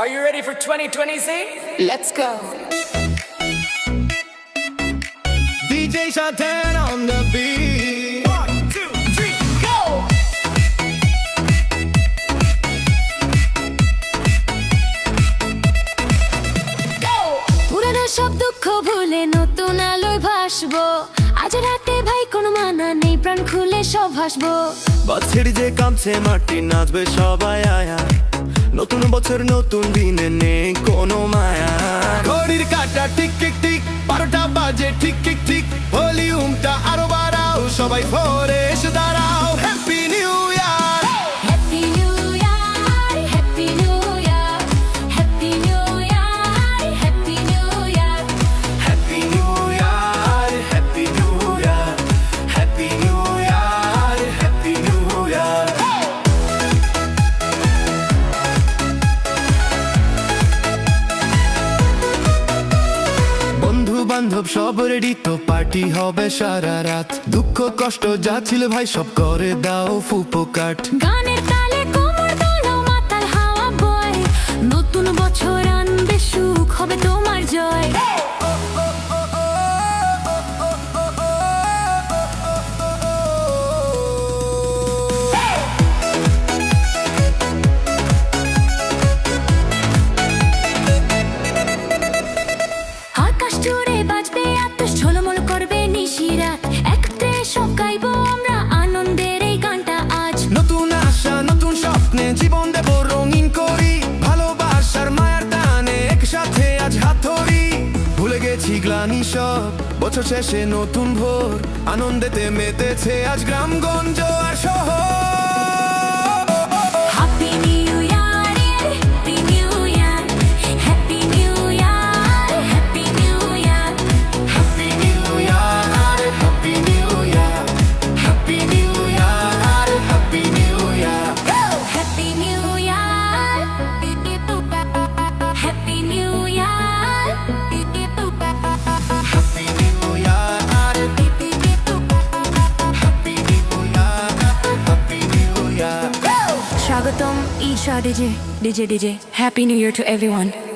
Are you ready for 2026? Let's go. DJ Shantan on the beat. One, two, three, go! Go! পুরানো সব দুঃখ ভুলে নতুন আলোয় ভাসবো আজ রাতে ভাই কোনো মানা নেই প্রাণ খুলে সব হাসবো বছর যে কামছে মাটি নাচবে সবাই আয়া নতুন বছর, নতুন দিনে নেই কোনো মায়া। ঘড়ির কাটা ঠিক ঠিক ঠিক বারোটা বাজে ঠিক ঠিক ঠিক ভলিউমটা আরও বাড়াও, সবাই ফোরে এসে বান্ধব, সব রেডি তো পার্টি হবে সারা রাত। দুঃখ, কষ্ট, যা ছিল ভাই সব করে দাও ফুপো কাঠ। গানের সব। বছর শেষে নতুন ভোর আনন্দেতে মেতেছে আজ গ্রামগঞ্জ। DJ, DJ, DJ. Happy New Year to everyone.